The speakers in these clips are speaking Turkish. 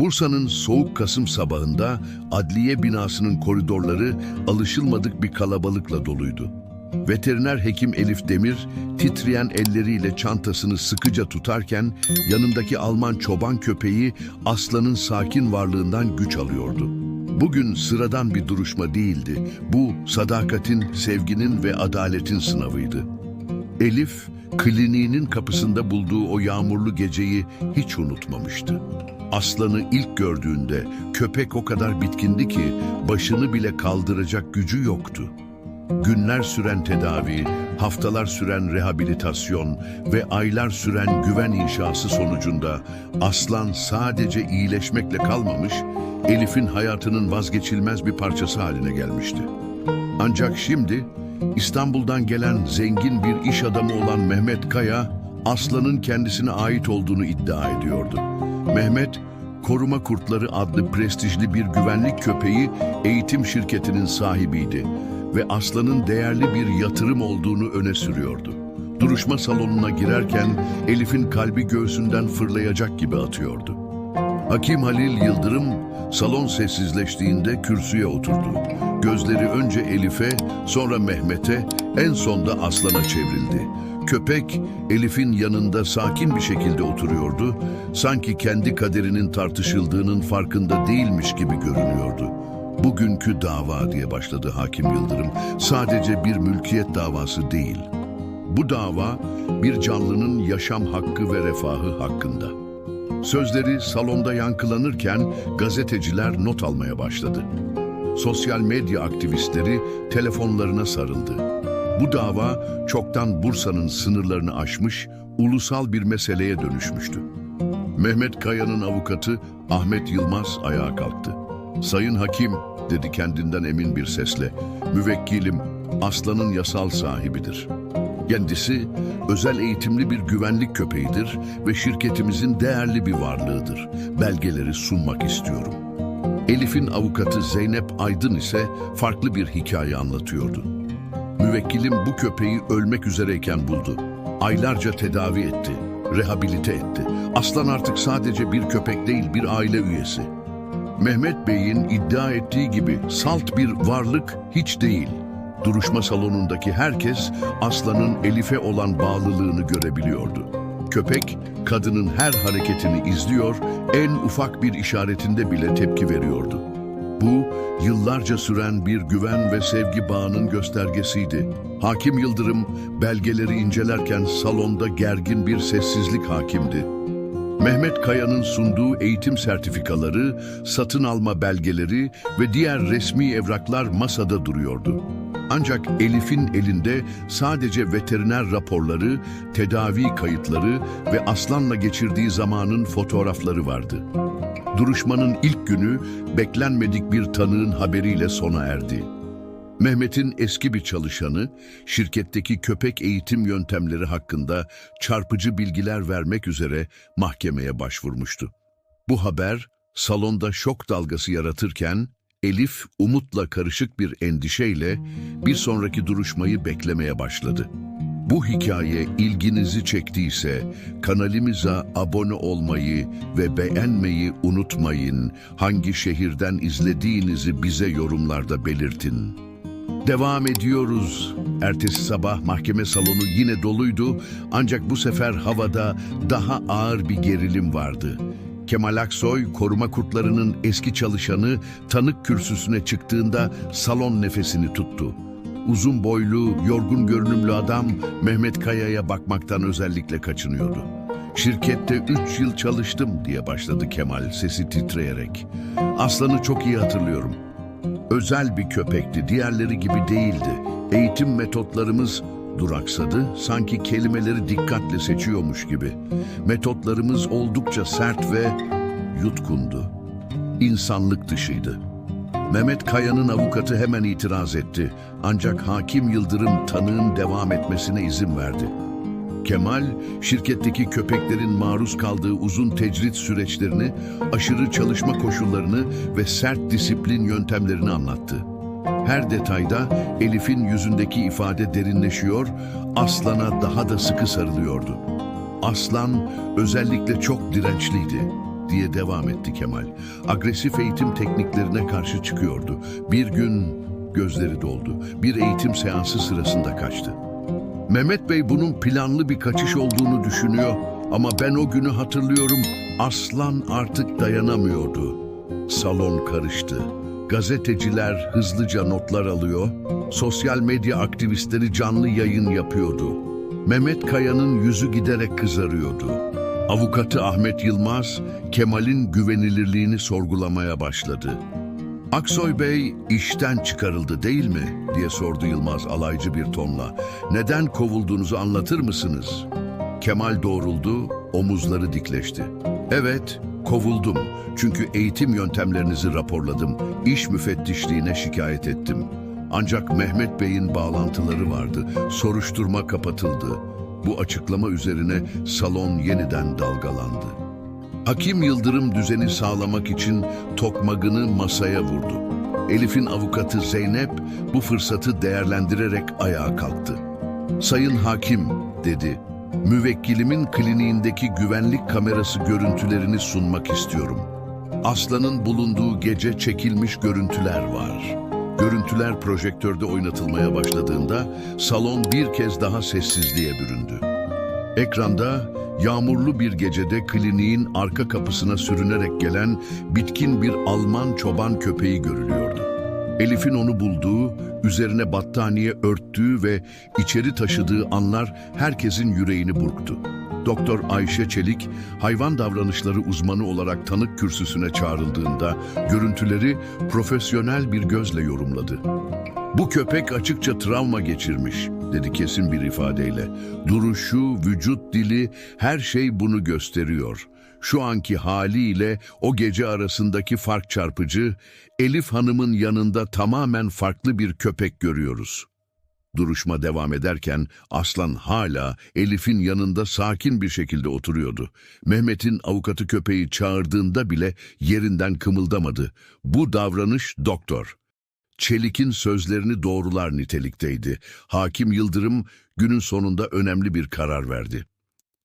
Bursa'nın soğuk Kasım sabahında adliye binasının koridorları alışılmadık bir kalabalıkla doluydu. Veteriner hekim Elif Demir titreyen elleriyle çantasını sıkıca tutarken yanındaki Alman çoban köpeği aslanın sakin varlığından güç alıyordu. Bugün sıradan bir duruşma değildi. Bu sadakatin, sevginin ve adaletin sınavıydı. Elif, kliniğinin kapısında bulduğu o yağmurlu geceyi hiç unutmamıştı. Aslanı ilk gördüğünde köpek o kadar bitkindi ki başını bile kaldıracak gücü yoktu. Günler süren tedavi, haftalar süren rehabilitasyon ve aylar süren güven inşası sonucunda Aslan sadece iyileşmekle kalmamış, Elif'in hayatının vazgeçilmez bir parçası haline gelmişti. Ancak şimdi İstanbul'dan gelen zengin bir iş adamı olan Mehmet Kaya, Aslan'ın kendisine ait olduğunu iddia ediyordu. Mehmet, Koruma Kurtları adlı prestijli bir güvenlik köpeği eğitim şirketinin sahibiydi ve Aslan'ın değerli bir yatırım olduğunu öne sürüyordu. Duruşma salonuna girerken Elif'in kalbi göğsünden fırlayacak gibi atıyordu. Hakim Halil Yıldırım salon sessizleştiğinde kürsüye oturdu. Gözleri önce Elif'e, sonra Mehmet'e, en sonda Aslan'a çevrildi. Köpek Elif'in yanında sakin bir şekilde oturuyordu. Sanki kendi kaderinin tartışıldığının farkında değilmiş gibi görünüyordu. Bugünkü dava diye başladı Hakim Yıldırım. Sadece bir mülkiyet davası değil. Bu dava bir canlının yaşam hakkı ve refahı hakkında. Sözleri salonda yankılanırken gazeteciler not almaya başladı. Sosyal medya aktivistleri telefonlarına sarıldı. Bu dava çoktan Bursa'nın sınırlarını aşmış, ulusal bir meseleye dönüşmüştü. Mehmet Kaya'nın avukatı Ahmet Yılmaz ayağa kalktı. Sayın Hakim, dedi kendinden emin bir sesle, müvekkilim Aslan'ın yasal sahibidir. Kendisi özel eğitimli bir güvenlik köpeğidir ve şirketimizin değerli bir varlığıdır. Belgeleri sunmak istiyorum. Elif'in avukatı Zeynep Aydın ise farklı bir hikaye anlatıyordu. Müvekkilim bu köpeği ölmek üzereyken buldu. Aylarca tedavi etti, rehabilite etti. Aslan artık sadece bir köpek değil, bir aile üyesi. Mehmet Bey'in iddia ettiği gibi salt bir varlık hiç değil. Duruşma salonundaki herkes Aslan'ın Elif'e olan bağlılığını görebiliyordu. Köpek, kadının her hareketini izliyor, en ufak bir işaretinde bile tepki veriyordu. Bu, yıllarca süren bir güven ve sevgi bağının göstergesiydi. Hakim Yıldırım, belgeleri incelerken salonda gergin bir sessizlik hakimdi. Mehmet Kaya'nın sunduğu eğitim sertifikaları, satın alma belgeleri ve diğer resmi evraklar masada duruyordu. Ancak Elif'in elinde sadece veteriner raporları, tedavi kayıtları ve Aslan'la geçirdiği zamanın fotoğrafları vardı. Duruşmanın ilk günü beklenmedik bir tanığın haberiyle sona erdi. Mehmet'in eski bir çalışanı, şirketteki köpek eğitim yöntemleri hakkında çarpıcı bilgiler vermek üzere mahkemeye başvurmuştu. Bu haber salonda şok dalgası yaratırken Elif umutla karışık bir endişeyle bir sonraki duruşmayı beklemeye başladı. Bu hikaye ilginizi çektiyse kanalımıza abone olmayı ve beğenmeyi unutmayın. Hangi şehirden izlediğinizi bize yorumlarda belirtin. Devam ediyoruz. Ertesi sabah mahkeme salonu yine doluydu ancak bu sefer havada daha ağır bir gerilim vardı. Kemal Aksoy, koruma kurtlarının eski çalışanı tanık kürsüsüne çıktığında salon nefesini tuttu. Uzun boylu, yorgun görünümlü adam Mehmet Kaya'ya bakmaktan özellikle kaçınıyordu. Şirkette üç yıl çalıştım diye başladı Kemal sesi titreyerek. Aslan'ı çok iyi hatırlıyorum. Özel bir köpekti, diğerleri gibi değildi. Eğitim metotlarımız duraksadı, sanki kelimeleri dikkatle seçiyormuş gibi. Metotlarımız oldukça sert ve yutkundu. İnsanlık dışıydı. Mehmet Kaya'nın avukatı hemen itiraz etti. Ancak hakim Yıldırım tanığın devam etmesine izin verdi. Kemal, şirketteki köpeklerin maruz kaldığı uzun tecrit süreçlerini, aşırı çalışma koşullarını ve sert disiplin yöntemlerini anlattı. Her detayda Elif'in yüzündeki ifade derinleşiyor, Aslan'a daha da sıkı sarılıyordu. Aslan özellikle çok dirençliydi. Diye devam etti Kemal. Agresif eğitim tekniklerine karşı çıkıyordu. Bir gün gözleri doldu. Bir eğitim seansı sırasında kaçtı. Mehmet Bey bunun planlı bir kaçış olduğunu düşünüyor ama ben o günü hatırlıyorum. Aslan artık dayanamıyordu. Salon karıştı. Gazeteciler hızlıca notlar alıyor, sosyal medya aktivistleri canlı yayın yapıyordu. Mehmet Kaya'nın yüzü giderek kızarıyordu. Avukatı Ahmet Yılmaz, Kemal'in güvenilirliğini sorgulamaya başladı. Aksoy Bey işten çıkarıldı değil mi? diye sordu Yılmaz alaycı bir tonla. Neden kovulduğunuzu anlatır mısınız? Kemal doğruldu, omuzları dikleşti. Evet, kovuldum. Çünkü eğitim yöntemlerinizi raporladım. İş müfettişliğine şikayet ettim. Ancak Mehmet Bey'in bağlantıları vardı. Soruşturma kapatıldı. Bu açıklama üzerine salon yeniden dalgalandı. Hakim Yıldırım düzeni sağlamak için tokmagını masaya vurdu. Elif'in avukatı Zeynep bu fırsatı değerlendirerek ayağa kalktı. Sayın Hakim, dedi. Müvekkilimin kliniğindeki güvenlik kamerası görüntülerini sunmak istiyorum. Aslan'ın bulunduğu gece çekilmiş görüntüler var. Görüntüler projektörde oynatılmaya başladığında salon bir kez daha sessizliğe büründü. Ekranda yağmurlu bir gecede kliniğin arka kapısına sürünerek gelen bitkin bir Alman çoban köpeği görülüyordu. Elif'in onu bulduğu, üzerine battaniye örttüğü ve içeri taşıdığı anlar herkesin yüreğini burktu. Doktor Ayşe Çelik, hayvan davranışları uzmanı olarak tanık kürsüsüne çağrıldığında görüntüleri profesyonel bir gözle yorumladı. Bu köpek açıkça travma geçirmiş, dedi kesin bir ifadeyle. Duruşu, vücut dili, her şey bunu gösteriyor. Şu anki haliyle o gece arasındaki fark çarpıcı, Elif Hanım'ın yanında tamamen farklı bir köpek görüyoruz. Duruşma devam ederken Aslan hala Elif'in yanında sakin bir şekilde oturuyordu. Mehmet'in avukatı köpeği çağırdığında bile yerinden kımıldamadı. Bu davranış doktor. Çelik'in sözlerini doğrular nitelikteydi. Hakim Yıldırım günün sonunda önemli bir karar verdi.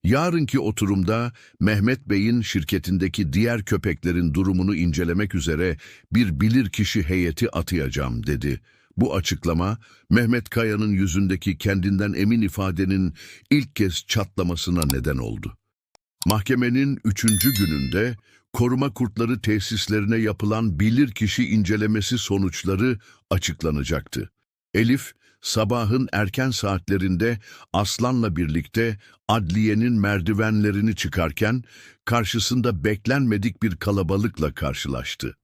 Yarınki oturumda Mehmet Bey'in şirketindeki diğer köpeklerin durumunu incelemek üzere bir bilirkişi heyeti atayacağım dedi. Bu açıklama Mehmet Kaya'nın yüzündeki kendinden emin ifadenin ilk kez çatlamasına neden oldu. Mahkemenin üçüncü gününde koruma kurtları tesislerine yapılan bilirkişi incelemesi sonuçları açıklanacaktı. Elif, sabahın erken saatlerinde Aslan'la birlikte adliyenin merdivenlerini çıkarken karşısında beklenmedik bir kalabalıkla karşılaştı.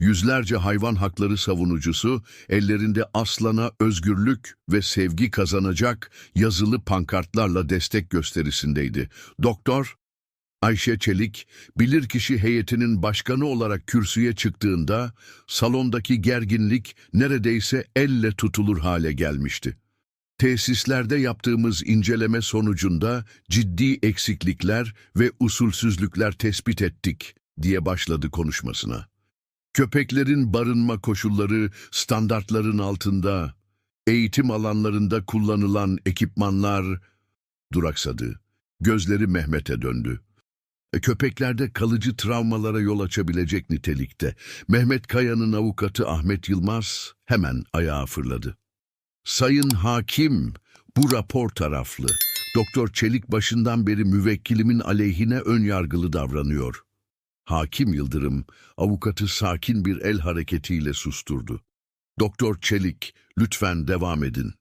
Yüzlerce hayvan hakları savunucusu ellerinde aslana özgürlük ve sevgi kazanacak yazılı pankartlarla destek gösterisindeydi. Doktor Ayşe Çelik, bilirkişi heyetinin başkanı olarak kürsüye çıktığında salondaki gerginlik neredeyse elle tutulur hale gelmişti. Tesislerde yaptığımız inceleme sonucunda ciddi eksiklikler ve usulsüzlükler tespit ettik diye başladı konuşmasına. Köpeklerin barınma koşulları standartların altında, eğitim alanlarında kullanılan ekipmanlar duraksadı. Gözleri Mehmet'e döndü. E, Köpeklerde kalıcı travmalara yol açabilecek nitelikte. Mehmet Kaya'nın avukatı Ahmet Yılmaz hemen ayağa fırladı. Sayın hakim, bu rapor taraflı. Doktor Çelik başından beri müvekkilimin aleyhine ön yargılı davranıyor. Hakim Yıldırım, avukatı sakin bir el hareketiyle susturdu. Doktor Çelik, lütfen devam edin.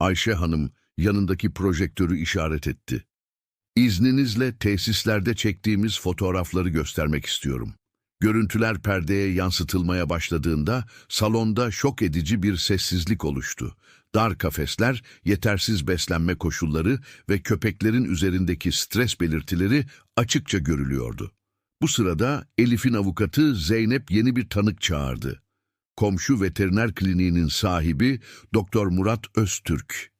Ayşe Hanım yanındaki projektörü işaret etti. İzninizle tesislerde çektiğimiz fotoğrafları göstermek istiyorum. Görüntüler perdeye yansıtılmaya başladığında salonda şok edici bir sessizlik oluştu. Dar kafesler, yetersiz beslenme koşulları ve köpeklerin üzerindeki stres belirtileri açıkça görülüyordu. Bu sırada Elif'in avukatı Zeynep yeni bir tanık çağırdı. Komşu veteriner kliniğinin sahibi Doktor Murat Öztürk.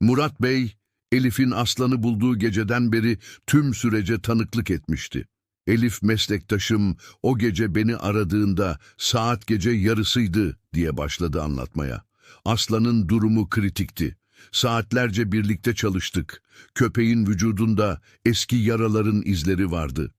Murat Bey, Elif'in aslanı bulduğu geceden beri tüm sürece tanıklık etmişti. Elif meslektaşım o gece beni aradığında saat gece yarısıydı diye başladı anlatmaya. Aslanın durumu kritikti. Saatlerce birlikte çalıştık. Köpeğin vücudunda eski yaraların izleri vardı.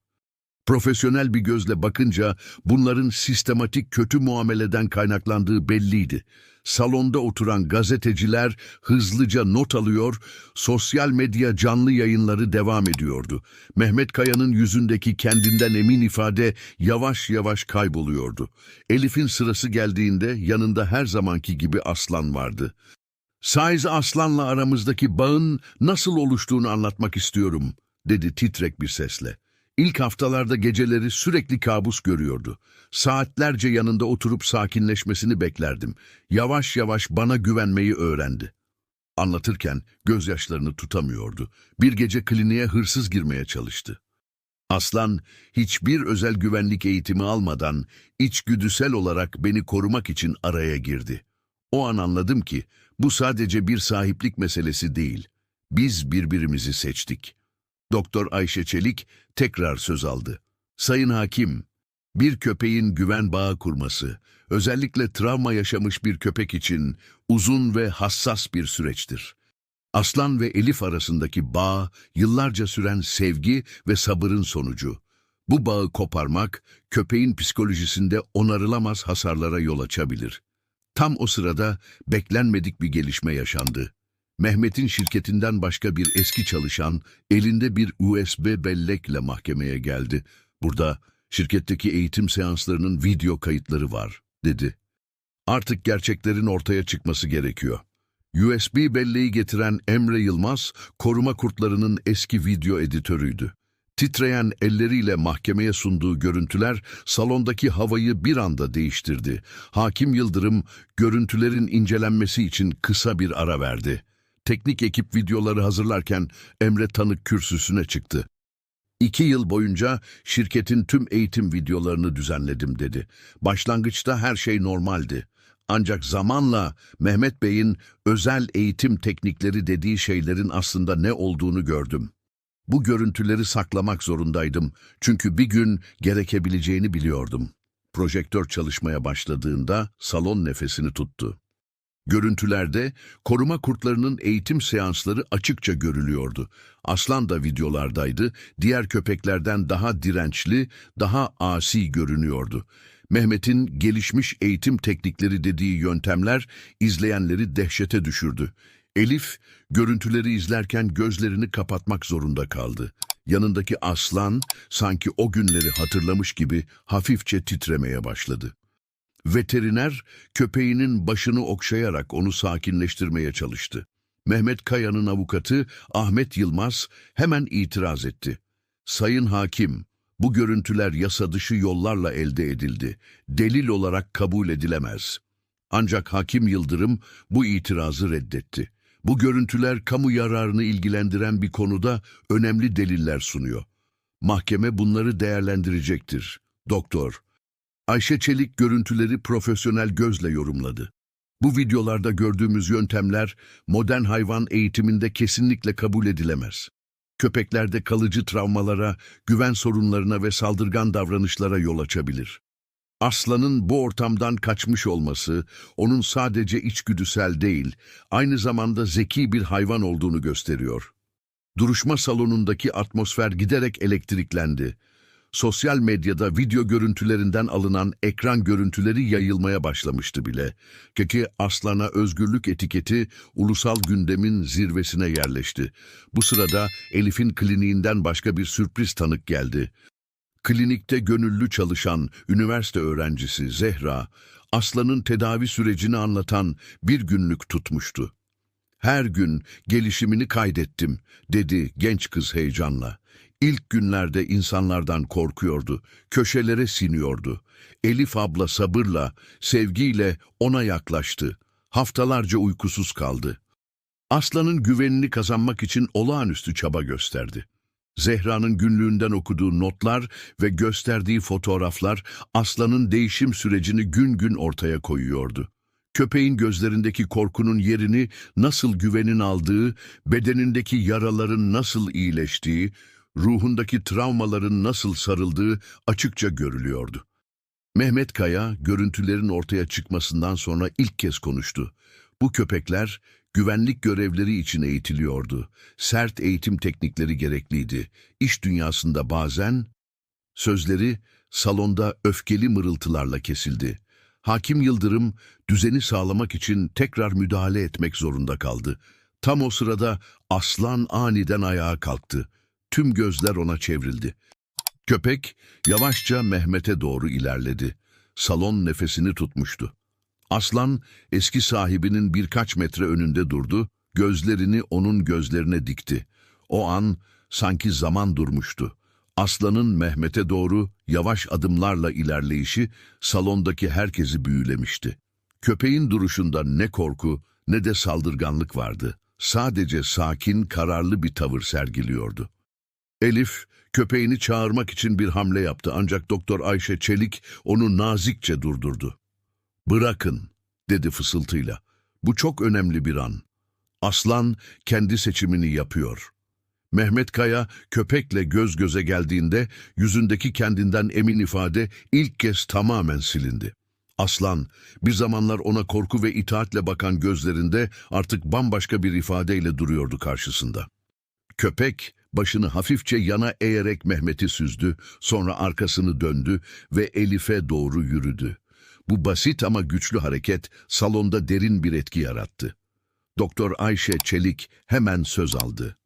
Profesyonel bir gözle bakınca bunların sistematik kötü muameleden kaynaklandığı belliydi. Salonda oturan gazeteciler hızlıca not alıyor, sosyal medya canlı yayınları devam ediyordu. Mehmet Kaya'nın yüzündeki kendinden emin ifade yavaş yavaş kayboluyordu. Elif'in sırası geldiğinde yanında her zamanki gibi Aslan vardı. Saiz Aslan'la aramızdaki bağın nasıl oluştuğunu anlatmak istiyorum, dedi titrek bir sesle. İlk haftalarda geceleri sürekli kabus görüyordu. Saatlerce yanında oturup sakinleşmesini beklerdim. Yavaş yavaş bana güvenmeyi öğrendi. Anlatırken gözyaşlarını tutamıyordu. Bir gece kliniğe hırsız girmeye çalıştı. Aslan hiçbir özel güvenlik eğitimi almadan içgüdüsel olarak beni korumak için araya girdi. O an anladım ki bu sadece bir sahiplik meselesi değil. Biz birbirimizi seçtik. Doktor Ayşe Çelik tekrar söz aldı. Sayın Hakim, bir köpeğin güven bağı kurması, özellikle travma yaşamış bir köpek için uzun ve hassas bir süreçtir. Aslan ve Elif arasındaki bağ, yıllarca süren sevgi ve sabırın sonucu. Bu bağı koparmak, köpeğin psikolojisinde onarılamaz hasarlara yol açabilir. Tam o sırada beklenmedik bir gelişme yaşandı. Mehmet'in şirketinden başka bir eski çalışan elinde bir USB bellekle mahkemeye geldi. Burada şirketteki eğitim seanslarının video kayıtları var, dedi. Artık gerçeklerin ortaya çıkması gerekiyor. USB belleği getiren Emre Yılmaz, koruma kurtlarının eski video editörüydü. Titreyen elleriyle mahkemeye sunduğu görüntüler salondaki havayı bir anda değiştirdi. Hakim Yıldırım, görüntülerin incelenmesi için kısa bir ara verdi. Teknik ekip videoları hazırlarken Emre Tanık kürsüsüne çıktı. İki yıl boyunca şirketin tüm eğitim videolarını düzenledim dedi. Başlangıçta her şey normaldi. Ancak zamanla Mehmet Bey'in özel eğitim teknikleri dediği şeylerin aslında ne olduğunu gördüm. Bu görüntüleri saklamak zorundaydım çünkü bir gün gerekebileceğini biliyordum. Projektör çalışmaya başladığında salon nefesini tuttu. Görüntülerde koruma kurtlarının eğitim seansları açıkça görülüyordu. Aslan da videolardaydı, diğer köpeklerden daha dirençli, daha asi görünüyordu. Mehmet'in gelişmiş eğitim teknikleri dediği yöntemler izleyenleri dehşete düşürdü. Elif, görüntüleri izlerken gözlerini kapatmak zorunda kaldı. Yanındaki aslan sanki o günleri hatırlamış gibi hafifçe titremeye başladı. Veteriner köpeğinin başını okşayarak onu sakinleştirmeye çalıştı. Mehmet Kaya'nın avukatı Ahmet Yılmaz hemen itiraz etti. Sayın hakim, bu görüntüler yasa dışı yollarla elde edildi. Delil olarak kabul edilemez. Ancak hakim Yıldırım bu itirazı reddetti. Bu görüntüler kamu yararını ilgilendiren bir konuda önemli deliller sunuyor. Mahkeme bunları değerlendirecektir. Doktor, Ayşe Çelik görüntüleri profesyonel gözle yorumladı. Bu videolarda gördüğümüz yöntemler modern hayvan eğitiminde kesinlikle kabul edilemez. Köpeklerde kalıcı travmalara, güven sorunlarına ve saldırgan davranışlara yol açabilir. Aslanın bu ortamdan kaçmış olması, onun sadece içgüdüsel değil, aynı zamanda zeki bir hayvan olduğunu gösteriyor. Duruşma salonundaki atmosfer giderek elektriklendi. Sosyal medyada video görüntülerinden alınan ekran görüntüleri yayılmaya başlamıştı bile. Keki Aslan'a özgürlük etiketi ulusal gündemin zirvesine yerleşti. Bu sırada Elif'in kliniğinden başka bir sürpriz tanık geldi. Klinikte gönüllü çalışan üniversite öğrencisi Zehra, Aslan'ın tedavi sürecini anlatan bir günlük tutmuştu. Her gün gelişimini kaydettim, dedi genç kız heyecanla. İlk günlerde insanlardan korkuyordu, köşelere siniyordu. Elif abla sabırla, sevgiyle ona yaklaştı. Haftalarca uykusuz kaldı. Aslan'ın güvenini kazanmak için olağanüstü çaba gösterdi. Zehra'nın günlüğünden okuduğu notlar ve gösterdiği fotoğraflar Aslan'ın değişim sürecini gün gün ortaya koyuyordu. Köpeğin gözlerindeki korkunun yerini nasıl güvenin aldığı, bedenindeki yaraların nasıl iyileştiği, ruhundaki travmaların nasıl sarıldığı açıkça görülüyordu. Mehmet Kaya, görüntülerin ortaya çıkmasından sonra ilk kez konuştu. Bu köpekler güvenlik görevleri için eğitiliyordu. Sert eğitim teknikleri gerekliydi. İş dünyasında bazen Sözleri salonda öfkeli mırıltılarla kesildi. Hakim Yıldırım düzeni sağlamak için tekrar müdahale etmek zorunda kaldı. Tam o sırada aslan aniden ayağa kalktı. Tüm gözler ona çevrildi. Köpek yavaşça Mehmet'e doğru ilerledi. Salon nefesini tutmuştu. Aslan eski sahibinin birkaç metre önünde durdu, gözlerini onun gözlerine dikti. O an sanki zaman durmuştu. Aslanın Mehmet'e doğru yavaş adımlarla ilerleyişi salondaki herkesi büyülemişti. Köpeğin duruşunda ne korku ne de saldırganlık vardı. Sadece sakin, kararlı bir tavır sergiliyordu. Elif, köpeğini çağırmak için bir hamle yaptı ancak Doktor Ayşe Çelik onu nazikçe durdurdu. Bırakın, dedi fısıltıyla. Bu çok önemli bir an. Aslan kendi seçimini yapıyor. Mehmet Kaya köpekle göz göze geldiğinde yüzündeki kendinden emin ifade ilk kez tamamen silindi. Aslan bir zamanlar ona korku ve itaatle bakan gözlerinde artık bambaşka bir ifadeyle duruyordu karşısında. Köpek başını hafifçe yana eğerek Mehmet'i süzdü, sonra arkasını döndü ve Elif'e doğru yürüdü. Bu basit ama güçlü hareket salonda derin bir etki yarattı. Doktor Ayşe Çelik hemen söz aldı.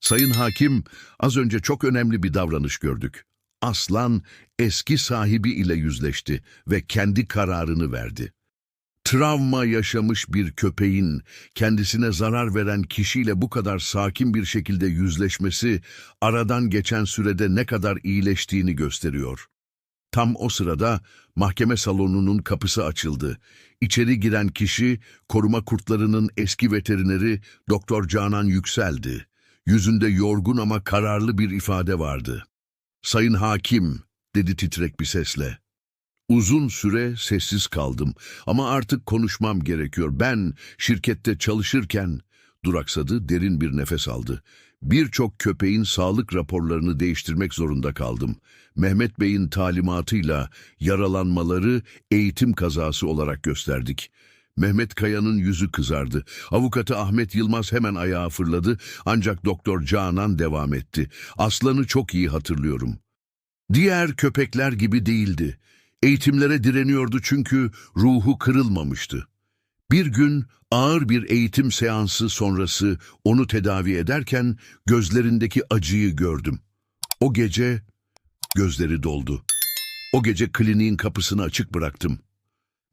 Sayın Hakim, az önce çok önemli bir davranış gördük. Aslan eski sahibi ile yüzleşti ve kendi kararını verdi. Travma yaşamış bir köpeğin kendisine zarar veren kişiyle bu kadar sakin bir şekilde yüzleşmesi aradan geçen sürede ne kadar iyileştiğini gösteriyor. Tam o sırada mahkeme salonunun kapısı açıldı. İçeri giren kişi koruma kurtlarının eski veterineri Doktor Canan Yüksel'di. Yüzünde yorgun ama kararlı bir ifade vardı. Sayın hakim, dedi titrek bir sesle. Uzun süre sessiz kaldım ama artık konuşmam gerekiyor. Ben şirkette çalışırken duraksadı, derin bir nefes aldı. Birçok köpeğin sağlık raporlarını değiştirmek zorunda kaldım. Mehmet Bey'in talimatıyla yaralanmaları eğitim kazası olarak gösterdik. Mehmet Kaya'nın yüzü kızardı. Avukatı Ahmet Yılmaz hemen ayağa fırladı ancak Doktor Canan devam etti. Aslanı çok iyi hatırlıyorum. Diğer köpekler gibi değildi. Eğitimlere direniyordu çünkü ruhu kırılmamıştı. Bir gün ağır bir eğitim seansı sonrası onu tedavi ederken gözlerindeki acıyı gördüm. O gece gözleri doldu. O gece kliniğin kapısını açık bıraktım.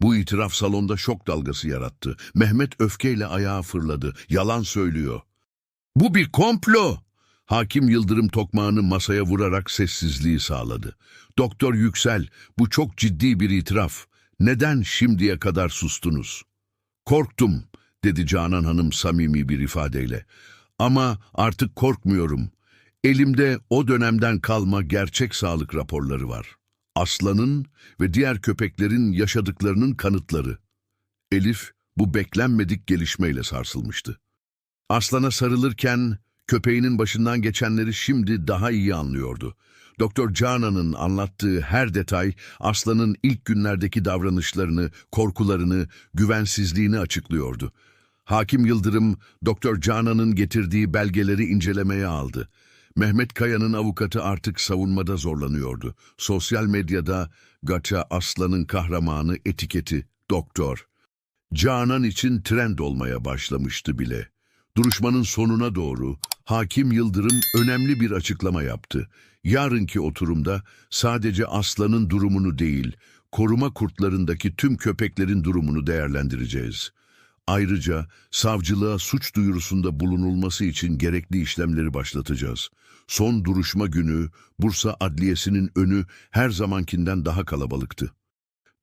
Bu itiraf salonda şok dalgası yarattı. Mehmet öfkeyle ayağa fırladı. Yalan söylüyor. Bu bir komplo. Hakim Yıldırım tokmağını masaya vurarak sessizliği sağladı. Doktor Yüksel, bu çok ciddi bir itiraf. Neden şimdiye kadar sustunuz? Korktum, dedi Canan Hanım samimi bir ifadeyle. Ama artık korkmuyorum. Elimde o dönemden kalma gerçek sağlık raporları var. Aslanın ve diğer köpeklerin yaşadıklarının kanıtları. Elif bu beklenmedik gelişmeyle sarsılmıştı. Aslana sarılırken köpeğinin başından geçenleri şimdi daha iyi anlıyordu. Doktor Canan'ın anlattığı her detay aslanın ilk günlerdeki davranışlarını, korkularını, güvensizliğini açıklıyordu. Hakim Yıldırım, Doktor Canan'ın getirdiği belgeleri incelemeye aldı. Mehmet Kaya'nın avukatı artık savunmada zorlanıyordu. Sosyal medyada Gaça Aslan'ın kahramanı etiketi doktor. Canan için trend olmaya başlamıştı bile. Duruşmanın sonuna doğru Hakim Yıldırım önemli bir açıklama yaptı. Yarınki oturumda sadece aslanın durumunu değil, koruma kurtlarındaki tüm köpeklerin durumunu değerlendireceğiz. Ayrıca savcılığa suç duyurusunda bulunulması için gerekli işlemleri başlatacağız. Son duruşma günü Bursa Adliyesi'nin önü her zamankinden daha kalabalıktı.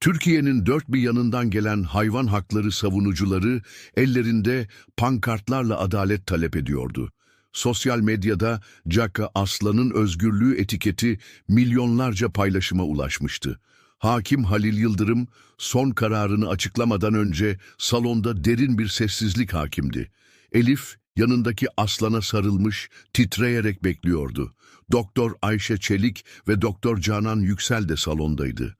Türkiye'nin dört bir yanından gelen hayvan hakları savunucuları ellerinde pankartlarla adalet talep ediyordu. Sosyal medyada Caka Aslan'ın özgürlüğü etiketi milyonlarca paylaşıma ulaşmıştı. Hakim Halil Yıldırım son kararını açıklamadan önce salonda derin bir sessizlik hakimdi. Elif yanındaki aslana sarılmış, titreyerek bekliyordu. Doktor Ayşe Çelik ve Doktor Canan Yüksel de salondaydı.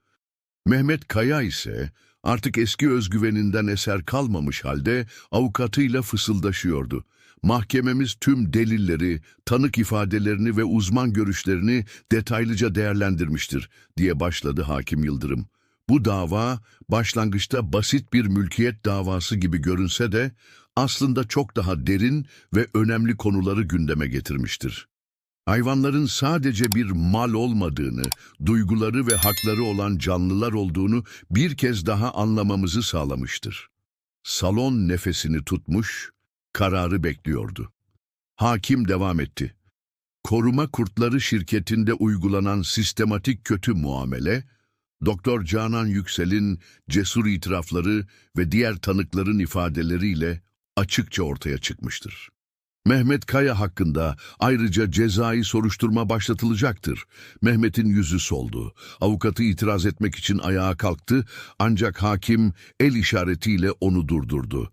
Mehmet Kaya ise artık eski özgüveninden eser kalmamış halde avukatıyla fısıldaşıyordu. Mahkememiz tüm delilleri, tanık ifadelerini ve uzman görüşlerini detaylıca değerlendirmiştir, diye başladı Hakim Yıldırım. Bu dava başlangıçta basit bir mülkiyet davası gibi görünse de aslında çok daha derin ve önemli konuları gündeme getirmiştir. Hayvanların sadece bir mal olmadığını, duyguları ve hakları olan canlılar olduğunu bir kez daha anlamamızı sağlamıştır. Salon nefesini tutmuş, kararı bekliyordu. Hakim devam etti. Koruma Kurtları şirketinde uygulanan sistematik kötü muamele, Doktor Canan Yüksel'in cesur itirafları ve diğer tanıkların ifadeleriyle açıkça ortaya çıkmıştır. Mehmet Kaya hakkında ayrıca cezai soruşturma başlatılacaktır. Mehmet'in yüzü soldu. Avukatı itiraz etmek için ayağa kalktı ancak hakim el işaretiyle onu durdurdu.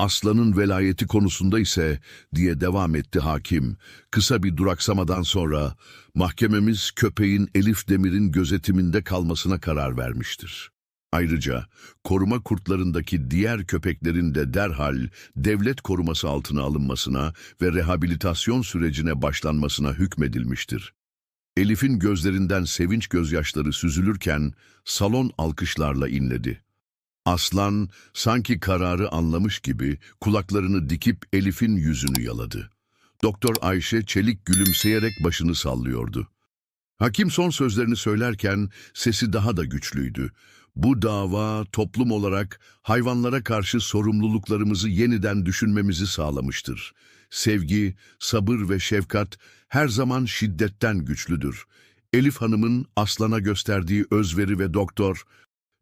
Aslanın velayeti konusunda ise diye devam etti hakim. Kısa bir duraksamadan sonra mahkememiz köpeğin Elif Demir'in gözetiminde kalmasına karar vermiştir. Ayrıca koruma kurtlarındaki diğer köpeklerin de derhal devlet koruması altına alınmasına ve rehabilitasyon sürecine başlanmasına hükmedilmiştir. Elif'in gözlerinden sevinç gözyaşları süzülürken salon alkışlarla inledi. Aslan sanki kararı anlamış gibi kulaklarını dikip Elif'in yüzünü yaladı. Doktor Ayşe çelik gülümseyerek başını sallıyordu. Hakim son sözlerini söylerken sesi daha da güçlüydü. Bu dava toplum olarak hayvanlara karşı sorumluluklarımızı yeniden düşünmemizi sağlamıştır. Sevgi, sabır ve şefkat her zaman şiddetten güçlüdür. Elif Hanım'ın aslana gösterdiği özveri ve doktor,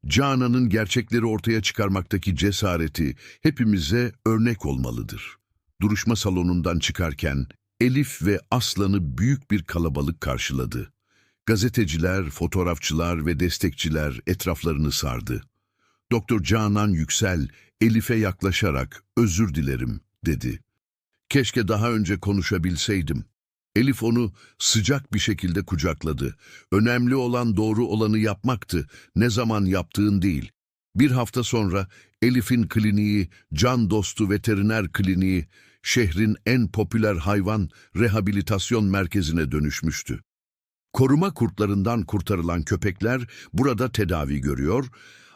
Canan'ın gerçekleri ortaya çıkarmaktaki cesareti hepimize örnek olmalıdır. Duruşma salonundan çıkarken Elif ve Aslan'ı büyük bir kalabalık karşıladı. Gazeteciler, fotoğrafçılar ve destekçiler etraflarını sardı. Doktor Canan Yüksel Elif'e yaklaşarak özür dilerim dedi. Keşke daha önce konuşabilseydim. Elif onu sıcak bir şekilde kucakladı. Önemli olan doğru olanı yapmaktı, ne zaman yaptığın değil. Bir hafta sonra Elif'in kliniği, can dostu veteriner kliniği, şehrin en popüler hayvan rehabilitasyon merkezine dönüşmüştü. Koruma kurtlarından kurtarılan köpekler burada tedavi görüyor,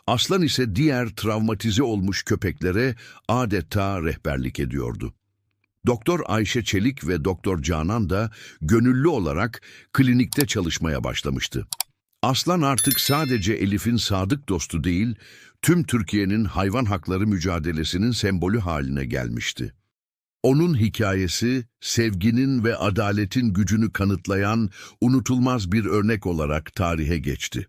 aslan ise diğer travmatize olmuş köpeklere adeta rehberlik ediyordu. Doktor Ayşe Çelik ve Doktor Canan da gönüllü olarak klinikte çalışmaya başlamıştı. Aslan artık sadece Elif'in sadık dostu değil, tüm Türkiye'nin hayvan hakları mücadelesinin sembolü haline gelmişti. Onun hikayesi, sevginin ve adaletin gücünü kanıtlayan unutulmaz bir örnek olarak tarihe geçti.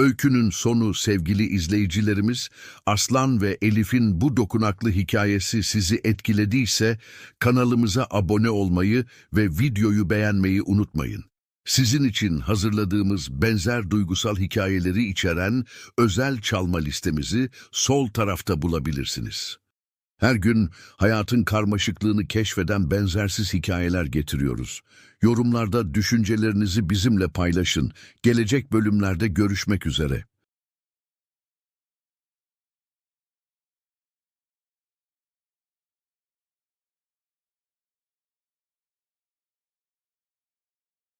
Öykünün sonu sevgili izleyicilerimiz, Aslan ve Elif'in bu dokunaklı hikayesi sizi etkilediyse kanalımıza abone olmayı ve videoyu beğenmeyi unutmayın. Sizin için hazırladığımız benzer duygusal hikayeleri içeren özel çalma listemizi sol tarafta bulabilirsiniz. Her gün hayatın karmaşıklığını keşfeden benzersiz hikayeler getiriyoruz. Yorumlarda düşüncelerinizi bizimle paylaşın. Gelecek bölümlerde görüşmek üzere.